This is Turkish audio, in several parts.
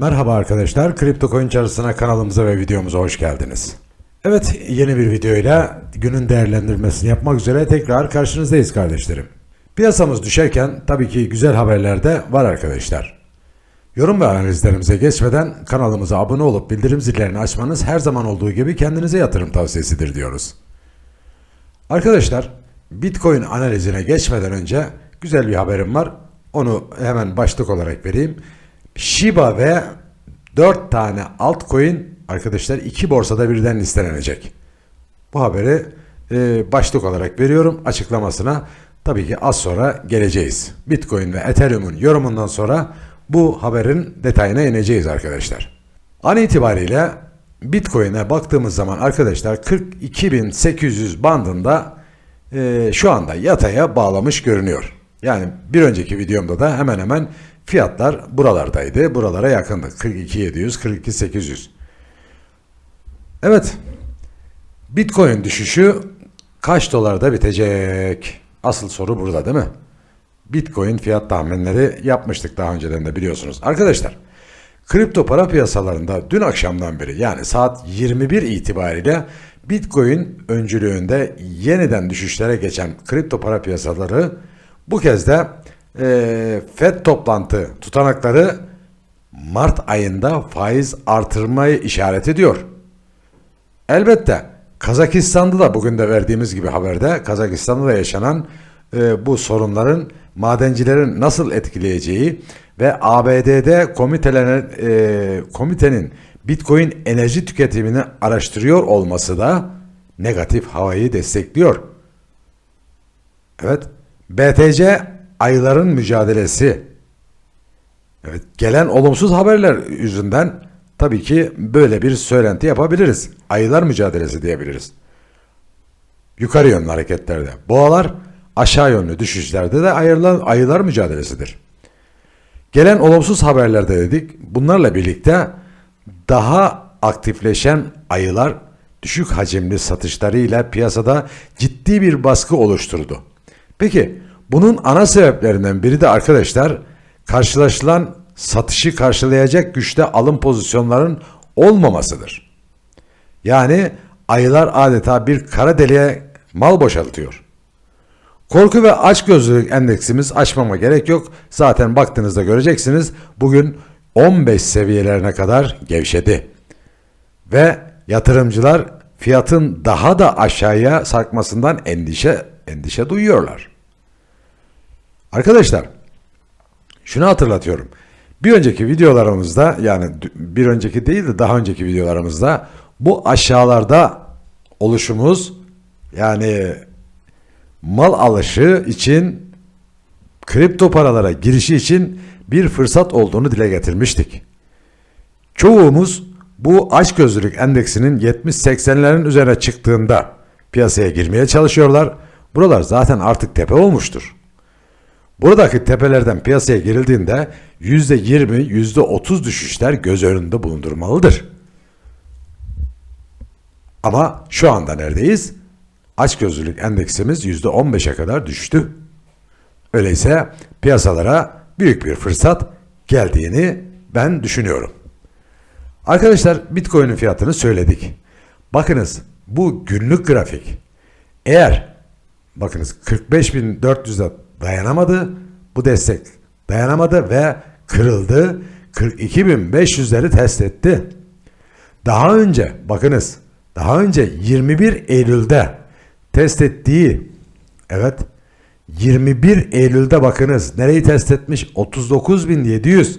Merhaba arkadaşlar, Kripto Coin Çarşısı'na kanalımıza ve videomuza hoş geldiniz. Evet, yeni bir videoyla günün değerlendirmesini yapmak üzere tekrar karşınızdayız kardeşlerim. Piyasamız düşerken tabii ki güzel haberler de var arkadaşlar. Yorum ve analizlerimize geçmeden kanalımıza abone olup bildirim zillerini açmanız her zaman olduğu gibi kendinize yatırım tavsiyesidir diyoruz. Arkadaşlar, Bitcoin analizine geçmeden önce güzel bir haberim var. Onu hemen başlık olarak vereyim. Shiba ve 4 tane altcoin arkadaşlar iki borsada birden listelenecek. Bu haberi e, başlık olarak veriyorum. Açıklamasına tabii ki az sonra geleceğiz. Bitcoin ve Ethereum'un yorumundan sonra bu haberin detayına ineceğiz arkadaşlar. An itibariyle Bitcoin'e baktığımız zaman arkadaşlar 42.800 bandında e, şu anda yataya bağlamış görünüyor. Yani bir önceki videomda da hemen hemen fiyatlar buralardaydı. Buralara yakındı. 42.700, 42.800. Evet. Bitcoin düşüşü kaç dolarda bitecek? Asıl soru burada değil mi? Bitcoin fiyat tahminleri yapmıştık daha önceden de biliyorsunuz. Arkadaşlar, kripto para piyasalarında dün akşamdan beri yani saat 21 itibariyle Bitcoin öncülüğünde yeniden düşüşlere geçen kripto para piyasaları bu kez de e, FED toplantı tutanakları Mart ayında faiz artırmayı işaret ediyor. Elbette Kazakistan'da da bugün de verdiğimiz gibi haberde Kazakistan'da da yaşanan e, bu sorunların madencilerin nasıl etkileyeceği ve ABD'de komitelerin, e, komitenin Bitcoin enerji tüketimini araştırıyor olması da negatif havayı destekliyor. Evet, BTC ayların mücadelesi. Evet, gelen olumsuz haberler yüzünden tabii ki böyle bir söylenti yapabiliriz. Aylar mücadelesi diyebiliriz. Yukarı yönlü hareketlerde. Boğalar aşağı yönlü düşüşlerde de aylar, aylar mücadelesidir. Gelen olumsuz haberlerde dedik. Bunlarla birlikte daha aktifleşen ayılar düşük hacimli satışlarıyla piyasada ciddi bir baskı oluşturdu. Peki bunun ana sebeplerinden biri de arkadaşlar karşılaşılan satışı karşılayacak güçte alım pozisyonların olmamasıdır. Yani ayılar adeta bir kara deliğe mal boşaltıyor. Korku ve açgözlülük endeksimiz açmama gerek yok. Zaten baktığınızda göreceksiniz bugün 15 seviyelerine kadar gevşedi. Ve yatırımcılar fiyatın daha da aşağıya sarkmasından endişe endişe duyuyorlar. Arkadaşlar şunu hatırlatıyorum. Bir önceki videolarımızda yani bir önceki değil de daha önceki videolarımızda bu aşağılarda oluşumuz yani mal alışı için kripto paralara girişi için bir fırsat olduğunu dile getirmiştik. Çoğumuz bu açgözlülük endeksinin 70-80'lerin üzerine çıktığında piyasaya girmeye çalışıyorlar. Buralar zaten artık tepe olmuştur. Buradaki tepelerden piyasaya girildiğinde %20, %30 düşüşler göz önünde bulundurmalıdır. Ama şu anda neredeyiz? Açgözlülük endeksimiz %15'e kadar düştü. Öyleyse piyasalara büyük bir fırsat geldiğini ben düşünüyorum. Arkadaşlar Bitcoin'in fiyatını söyledik. Bakınız bu günlük grafik. Eğer bakınız 45.400'e dayanamadı. Bu destek dayanamadı ve kırıldı. 42.500'leri test etti. Daha önce bakınız daha önce 21 Eylül'de test ettiği evet 21 Eylül'de bakınız nereyi test etmiş 39.700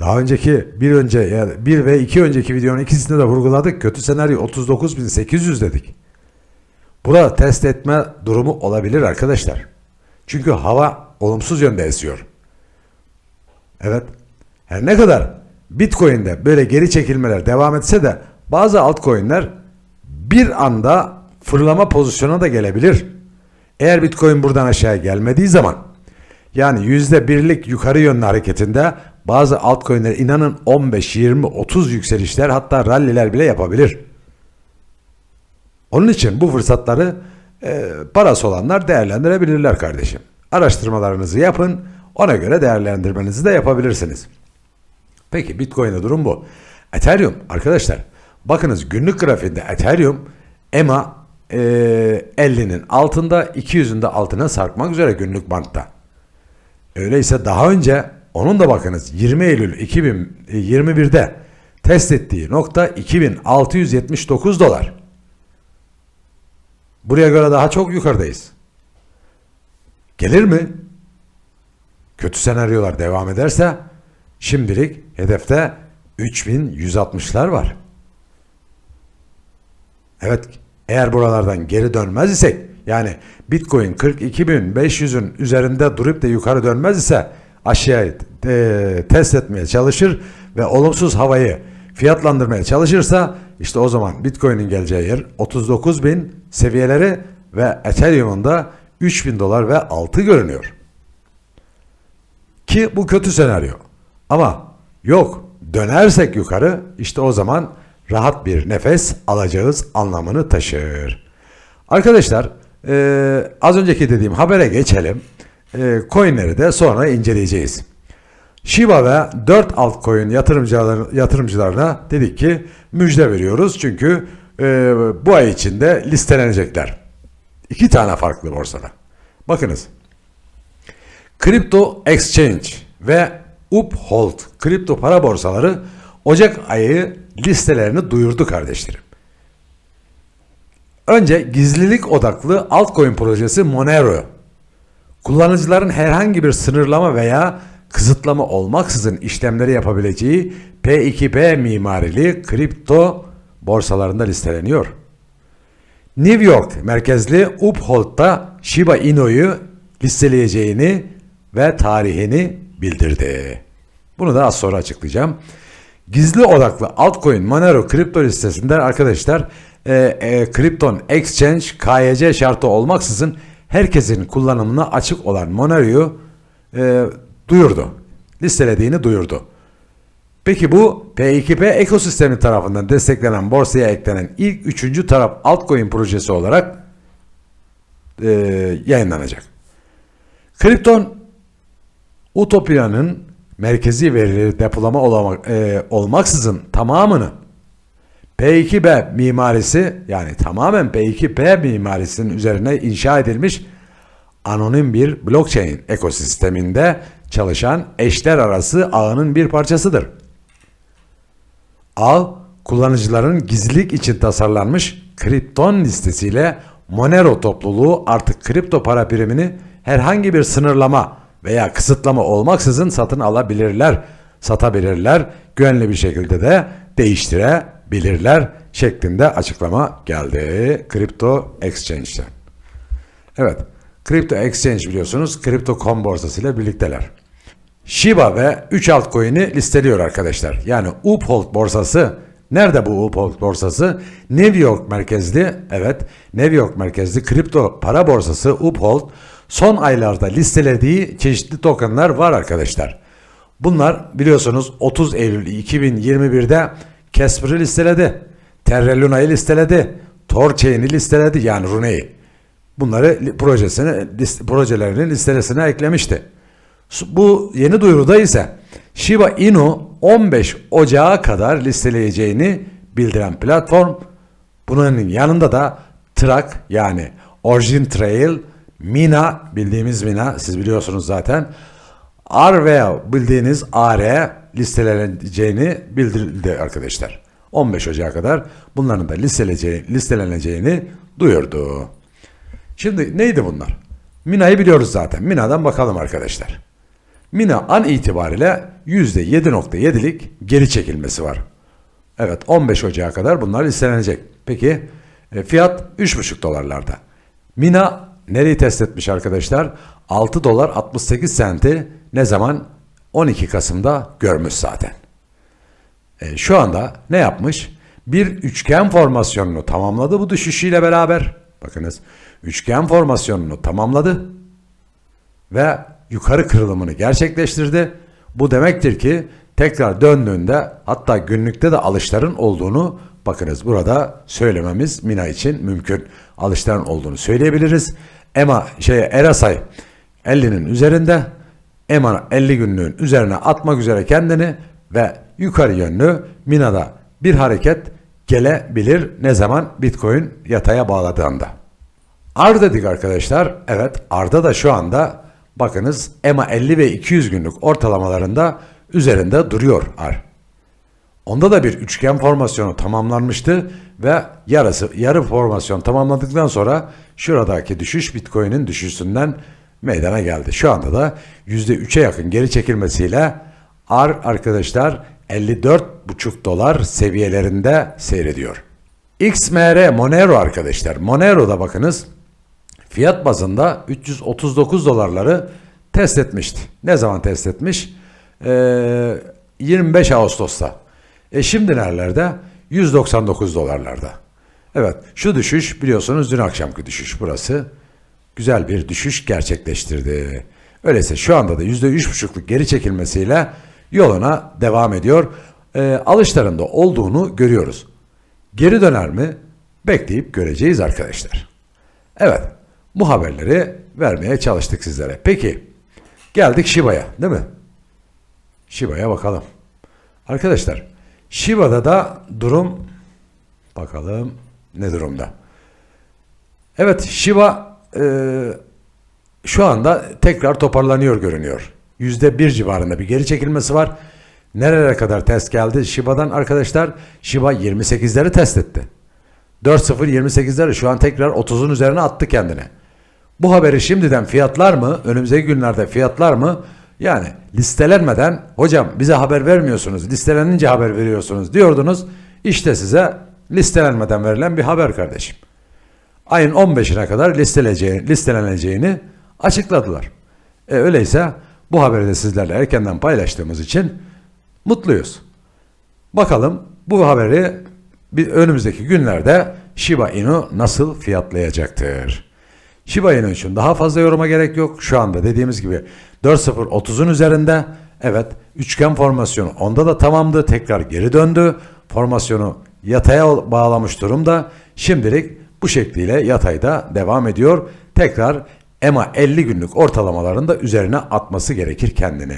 daha önceki bir önce yani bir ve iki önceki videonun ikisinde de vurguladık. Kötü senaryo 39.800 dedik. Burada test etme durumu olabilir arkadaşlar. Çünkü hava olumsuz yönde esiyor. Evet. Her ne kadar Bitcoin'de böyle geri çekilmeler devam etse de bazı altcoin'ler bir anda fırlama pozisyona da gelebilir. Eğer Bitcoin buradan aşağıya gelmediği zaman yani yüzde birlik yukarı yönlü hareketinde bazı altcoin'ler inanın 15, 20, 30 yükselişler hatta ralliler bile yapabilir. Onun için bu fırsatları e, parası olanlar değerlendirebilirler kardeşim. Araştırmalarınızı yapın. Ona göre değerlendirmenizi de yapabilirsiniz. Peki Bitcoin'de durum bu. Ethereum arkadaşlar bakınız günlük grafiğinde Ethereum EMA e, 50'nin altında 200'ün de altına sarkmak üzere günlük bantta. Öyleyse daha önce onun da bakınız 20 Eylül 2021'de test ettiği nokta 2679 dolar. Buraya göre daha çok yukarıdayız. Gelir mi? Kötü senaryolar devam ederse şimdilik hedefte 3160'lar var. Evet eğer buralardan geri dönmez isek yani Bitcoin 42.500'ün üzerinde durup da yukarı dönmez ise aşağıya e, test etmeye çalışır ve olumsuz havayı fiyatlandırmaya çalışırsa işte o zaman Bitcoin'in geleceği yer 39.000 seviyeleri ve Ethereum'un da 3000 dolar ve altı görünüyor. Ki bu kötü senaryo. Ama yok dönersek yukarı işte o zaman rahat bir nefes alacağız anlamını taşır. Arkadaşlar e, az önceki dediğim habere geçelim. E, coinleri de sonra inceleyeceğiz. Shiba ve 4 altcoin yatırımcılar, yatırımcılarına dedik ki müjde veriyoruz. Çünkü e, bu ay içinde listelenecekler. İki tane farklı borsada. Bakınız. Crypto Exchange ve Uphold kripto para borsaları Ocak ayı listelerini duyurdu kardeşlerim. Önce gizlilik odaklı altcoin projesi Monero. Kullanıcıların herhangi bir sınırlama veya kısıtlama olmaksızın işlemleri yapabileceği P2P mimarili kripto borsalarında listeleniyor. New York merkezli Uphold'da Shiba Inu'yu listeleyeceğini ve tarihini bildirdi. Bunu da az sonra açıklayacağım. Gizli odaklı altcoin Monero kripto listesinde arkadaşlar e, e, Krypton Exchange KYC şartı olmaksızın herkesin kullanımına açık olan Monero'yu e, duyurdu. Listelediğini duyurdu. Peki bu P2P ekosistemi tarafından desteklenen borsaya eklenen ilk üçüncü taraf altcoin projesi olarak e, yayınlanacak. Krypton Utopia'nın merkezi verileri depolama olamak, e, olmaksızın tamamını P2B mimarisi yani tamamen P2P mimarisinin üzerine inşa edilmiş anonim bir blockchain ekosisteminde çalışan eşler arası ağının bir parçasıdır. Ağ, kullanıcıların gizlilik için tasarlanmış kripton listesiyle Monero topluluğu artık kripto para birimini herhangi bir sınırlama veya kısıtlama olmaksızın satın alabilirler, satabilirler, güvenli bir şekilde de değiştirebilirler şeklinde açıklama geldi Crypto Exchange'den. Evet, Crypto Exchange biliyorsunuz Crypto.com borsası ile birlikteler. Shiba ve 3 altcoin'i listeliyor arkadaşlar. Yani Uphold borsası Nerede bu Uphold borsası? New York merkezli, evet New York merkezli kripto para borsası Uphold son aylarda listelediği çeşitli tokenlar var arkadaşlar. Bunlar biliyorsunuz 30 Eylül 2021'de Casper'ı listeledi. Terra Luna'yı listeledi. Torchain'i listeledi yani Rune'yi. Bunları projesine, list, projelerinin listesine eklemişti. Bu yeni duyuruda ise Shiba Inu 15 Ocağı kadar listeleyeceğini bildiren platform. Bunun yanında da Trak yani Origin Trail, Mina bildiğimiz Mina siz biliyorsunuz zaten. R veya bildiğiniz AR listeleneceğini bildirildi arkadaşlar. 15 Ocağı kadar bunların da listeleneceğini duyurdu. Şimdi neydi bunlar? Mina'yı biliyoruz zaten. Mina'dan bakalım arkadaşlar. Mina an itibariyle %7.7'lik geri çekilmesi var. Evet 15 Ocağı kadar bunlar listelenecek. Peki e, fiyat 3,5 dolarlarda. Mina nereyi test etmiş arkadaşlar? 6 dolar 68 senti ne zaman? 12 Kasım'da görmüş zaten. E, şu anda ne yapmış? Bir üçgen formasyonunu tamamladı bu düşüşüyle beraber. Bakınız üçgen formasyonunu tamamladı ve yukarı kırılımını gerçekleştirdi. Bu demektir ki tekrar döndüğünde hatta günlükte de alışların olduğunu bakınız burada söylememiz Mina için mümkün. Alışların olduğunu söyleyebiliriz. EMA şey Erasay 50'nin üzerinde EMA 50 günlüğün üzerine atmak üzere kendini ve yukarı yönlü Mina'da bir hareket gelebilir ne zaman Bitcoin yataya bağladığında. AR dedik arkadaşlar. Evet AR'da da şu anda bakınız EMA 50 ve 200 günlük ortalamalarında üzerinde duruyor AR. Onda da bir üçgen formasyonu tamamlanmıştı ve yarısı yarı formasyon tamamladıktan sonra şuradaki düşüş Bitcoin'in düşüşünden meydana geldi. Şu anda da %3'e yakın geri çekilmesiyle AR arkadaşlar 54,5 dolar seviyelerinde seyrediyor. XMR Monero arkadaşlar. Monero'da bakınız fiyat bazında 339 dolarları test etmişti. Ne zaman test etmiş? Ee, 25 Ağustos'ta. E şimdi nerelerde? 199 dolarlarda. Evet şu düşüş biliyorsunuz dün akşamki düşüş burası. Güzel bir düşüş gerçekleştirdi. Öyleyse şu anda da %3,5'luk geri çekilmesiyle yoluna devam ediyor. E, alışlarında olduğunu görüyoruz. Geri döner mi? Bekleyip göreceğiz arkadaşlar. Evet bu haberleri vermeye çalıştık sizlere. Peki geldik Shiba'ya değil mi? Shiba'ya bakalım. Arkadaşlar Shiba'da da durum bakalım ne durumda. Evet Shiba e, şu anda tekrar toparlanıyor görünüyor. Yüzde bir civarında bir geri çekilmesi var. Nerelere kadar test geldi Shiba'dan arkadaşlar? Shiba 28'leri test etti. 4.0 28'leri şu an tekrar 30'un üzerine attı kendine. Bu haberi şimdiden fiyatlar mı? Önümüzdeki günlerde fiyatlar mı? Yani listelenmeden hocam bize haber vermiyorsunuz, listelenince haber veriyorsunuz diyordunuz. İşte size listelenmeden verilen bir haber kardeşim. Ayın 15'ine kadar listeleneceğini açıkladılar. E öyleyse bu haberi de sizlerle erkenden paylaştığımız için mutluyuz. Bakalım bu haberi bir önümüzdeki günlerde Shiba Inu nasıl fiyatlayacaktır? Shiba Inu için daha fazla yoruma gerek yok. Şu anda dediğimiz gibi 4.0-30'un üzerinde. Evet üçgen formasyonu onda da tamamdı. Tekrar geri döndü. Formasyonu yataya bağlamış durumda. Şimdilik bu şekliyle yatayda devam ediyor. Tekrar EMA 50 günlük ortalamalarında üzerine atması gerekir kendini.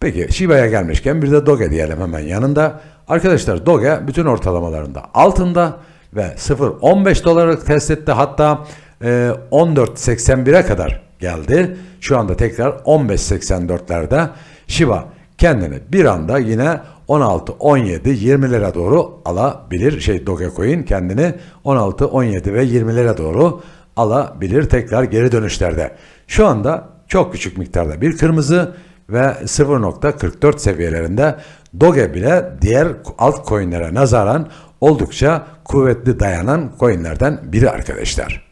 Peki Shiba'ya gelmişken bir de Doge diyelim hemen yanında. Arkadaşlar Doge bütün ortalamalarında altında ve 0.15 doları test etti. Hatta 14.81'e kadar geldi. Şu anda tekrar 15.84'lerde Shiba kendini bir anda yine 16, 17, 20 lira doğru alabilir. Şey Dogecoin kendini 16, 17 ve 20 lira doğru alabilir tekrar geri dönüşlerde. Şu anda çok küçük miktarda bir kırmızı ve 0.44 seviyelerinde Doge bile diğer altcoin'lere nazaran oldukça kuvvetli dayanan coin'lerden biri arkadaşlar.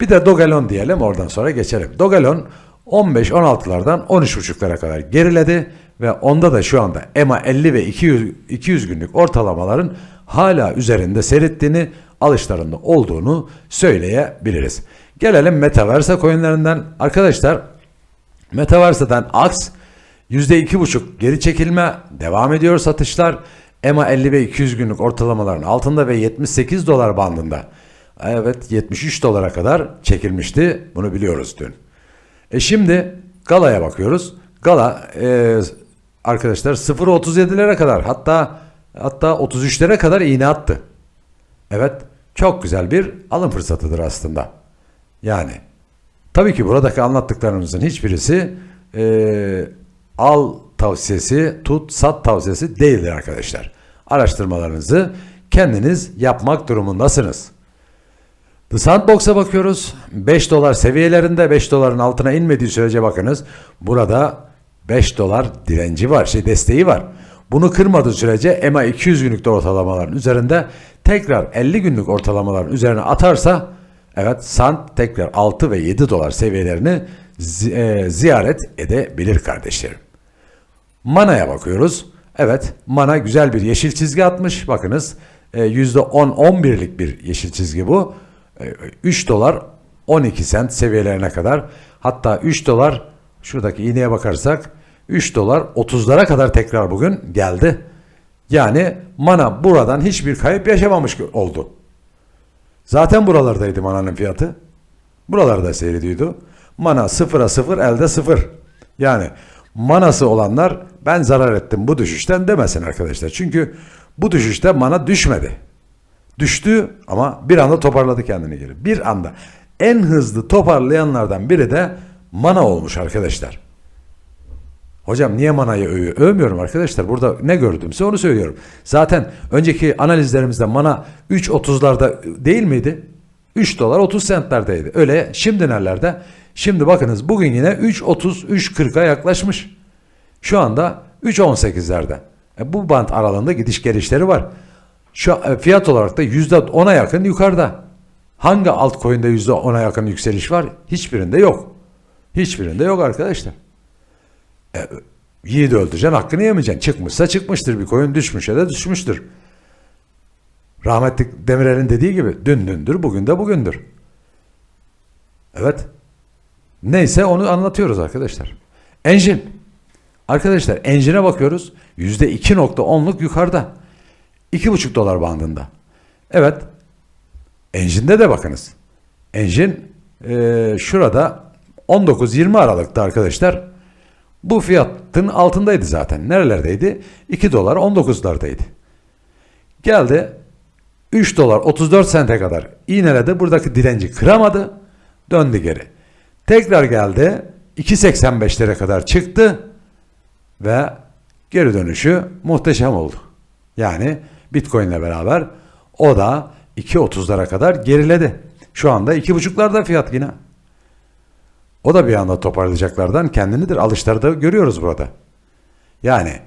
Bir de Dogelon diyelim oradan sonra geçelim. Dogelon 15-16'lardan 13.5'lara kadar geriledi ve onda da şu anda EMA 50 ve 200, 200 günlük ortalamaların hala üzerinde seyrettiğini, alışlarında olduğunu söyleyebiliriz. Gelelim Metaverse coinlerinden. Arkadaşlar Metaverse'den AX %2,5 geri çekilme devam ediyor satışlar. EMA 50 ve 200 günlük ortalamaların altında ve 78 dolar bandında. Evet 73 dolara kadar çekilmişti. Bunu biliyoruz dün. E şimdi Gala'ya bakıyoruz. Gala e, arkadaşlar 0.37'lere kadar hatta hatta 33'lere kadar iğne attı. Evet çok güzel bir alım fırsatıdır aslında. Yani tabii ki buradaki anlattıklarımızın hiçbirisi e, al tavsiyesi, tut, sat tavsiyesi değildir arkadaşlar. Araştırmalarınızı kendiniz yapmak durumundasınız. The Sandbox'a bakıyoruz. 5 dolar seviyelerinde 5 doların altına inmediği sürece bakınız. Burada 5 dolar direnci var, şey desteği var. Bunu kırmadığı sürece EMA 200 günlük ortalamaların üzerinde tekrar 50 günlük ortalamaların üzerine atarsa evet Sand tekrar 6 ve 7 dolar seviyelerini zi- e, ziyaret edebilir kardeşlerim. Mana'ya bakıyoruz. Evet Mana güzel bir yeşil çizgi atmış. Bakınız e, %10-11'lik bir yeşil çizgi bu. E, 3 dolar 12 sent seviyelerine kadar hatta 3 dolar şuradaki iğneye bakarsak 3 dolar 30'lara kadar tekrar bugün geldi. Yani Mana buradan hiçbir kayıp yaşamamış oldu. Zaten buralardaydı Mana'nın fiyatı. Buralarda seyrediyordu. Mana sıfıra sıfır elde sıfır. Yani manası olanlar ben zarar ettim bu düşüşten demesin arkadaşlar. Çünkü bu düşüşte mana düşmedi. Düştü ama bir anda toparladı kendini geri. Bir anda. En hızlı toparlayanlardan biri de mana olmuş arkadaşlar. Hocam niye manayı övüyor? Övmüyorum arkadaşlar. Burada ne gördümse onu söylüyorum. Zaten önceki analizlerimizde mana 3.30'larda değil miydi? 3 dolar 30 centlerdeydi. Öyle şimdi nerelerde? Şimdi bakınız bugün yine 3.30 3.40'a yaklaşmış. Şu anda 3.18'lerde. E bu bant aralığında gidiş gelişleri var. Şu e, fiyat olarak da %10'a yakın yukarıda. Hangi altcoin'de %10'a yakın yükseliş var? Hiçbirinde yok. Hiçbirinde yok arkadaşlar. E, yiğidi öldüreceksin hakkını yemeyeceksin. Çıkmışsa çıkmıştır bir koyun düşmüşse de düşmüştür. Rahmetli Demirel'in dediği gibi dün dündür bugün de bugündür. Evet. Neyse onu anlatıyoruz arkadaşlar. Engine. Arkadaşlar engine'e bakıyoruz. %2.10'luk yukarıda. 2,5 dolar bandında. Evet. Engine'de de bakınız. Engine e, şurada 19-20 Aralık'ta arkadaşlar bu fiyatın altındaydı zaten. Nerelerdeydi? 2 dolar 19'lardaydı. Geldi 3 dolar 34 sente kadar iğneledi. Buradaki direnci kıramadı. Döndü geri. Tekrar geldi. 2.85'lere kadar çıktı. Ve geri dönüşü muhteşem oldu. Yani Bitcoin ile beraber o da 2.30'lara kadar geriledi. Şu anda 2.5'larda fiyat yine. O da bir anda toparlayacaklardan kendinidir. Alışları da görüyoruz burada. Yani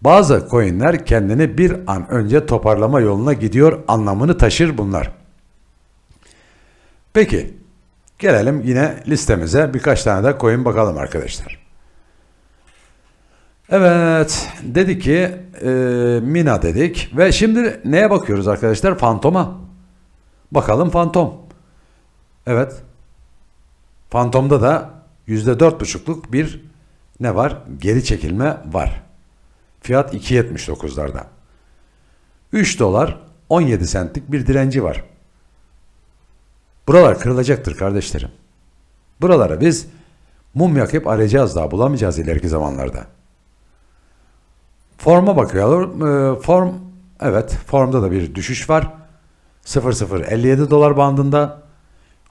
bazı coinler kendini bir an önce toparlama yoluna gidiyor anlamını taşır bunlar. Peki gelelim yine listemize birkaç tane de coin bakalım arkadaşlar. Evet dedik ki e, Mina dedik ve şimdi neye bakıyoruz arkadaşlar? Fantoma. Bakalım Fantom. Evet. Fantom'da da %4,5'luk bir ne var? Geri çekilme var. Fiyat 2.79'larda. 3 dolar 17 centlik bir direnci var. Buralar kırılacaktır kardeşlerim. Buralara biz mum yakıp arayacağız daha bulamayacağız ileriki zamanlarda. Forma bakıyorum. Ee, form evet formda da bir düşüş var. 0057 dolar bandında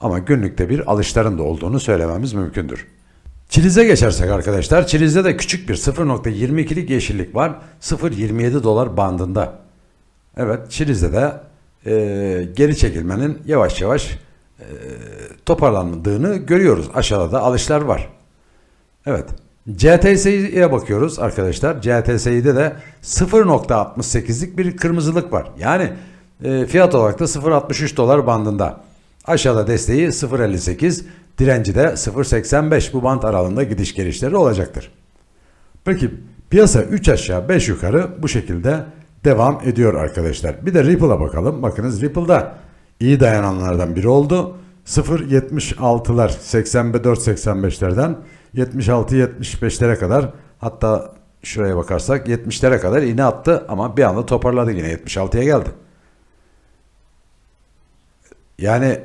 ama günlükte bir alışların da olduğunu söylememiz mümkündür. Çiliz'e geçersek arkadaşlar, Çiliz'de de küçük bir 0.22'lik yeşillik var. 0.27 dolar bandında. Evet, Çiliz'de de e, geri çekilmenin yavaş yavaş e, toparlandığını görüyoruz. Aşağıda da alışlar var. Evet. CTS'ye bakıyoruz arkadaşlar. CTS'de de 0.68'lik bir kırmızılık var. Yani e, fiyat olarak da 0.63 dolar bandında. Aşağıda desteği 0.58, direnci de 0.85 bu bant aralığında gidiş gelişleri olacaktır. Peki piyasa 3 aşağı 5 yukarı bu şekilde devam ediyor arkadaşlar. Bir de Ripple'a bakalım. Bakınız Ripple'da iyi dayananlardan biri oldu. 0.76'lar 84-85'lerden 76-75'lere kadar hatta şuraya bakarsak 70'lere kadar iğne attı ama bir anda toparladı yine 76'ya geldi. Yani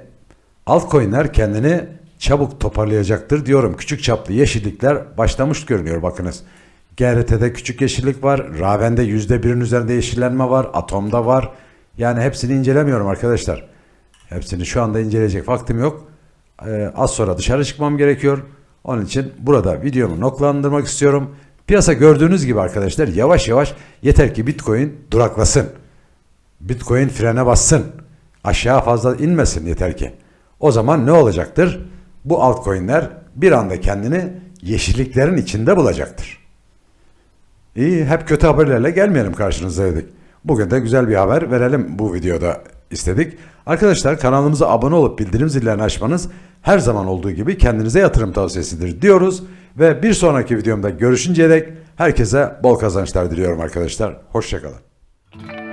altcoin'ler kendini çabuk toparlayacaktır diyorum. Küçük çaplı yeşillikler başlamış görünüyor bakınız. GRT'de küçük yeşillik var. Raven'de %1'in üzerinde yeşillenme var. Atom'da var. Yani hepsini incelemiyorum arkadaşlar. Hepsini şu anda inceleyecek vaktim yok. Ee, az sonra dışarı çıkmam gerekiyor. Onun için burada videomu noktalandırmak istiyorum. Piyasa gördüğünüz gibi arkadaşlar yavaş yavaş yeter ki Bitcoin duraklasın. Bitcoin frene bassın. Aşağı fazla inmesin yeter ki. O zaman ne olacaktır? Bu altcoin'ler bir anda kendini yeşilliklerin içinde bulacaktır. İyi hep kötü haberlerle gelmeyelim karşınıza dedik. Bugün de güzel bir haber verelim bu videoda istedik. Arkadaşlar kanalımıza abone olup bildirim zillerini açmanız her zaman olduğu gibi kendinize yatırım tavsiyesidir diyoruz. Ve bir sonraki videomda görüşünceye dek herkese bol kazançlar diliyorum arkadaşlar. Hoşçakalın.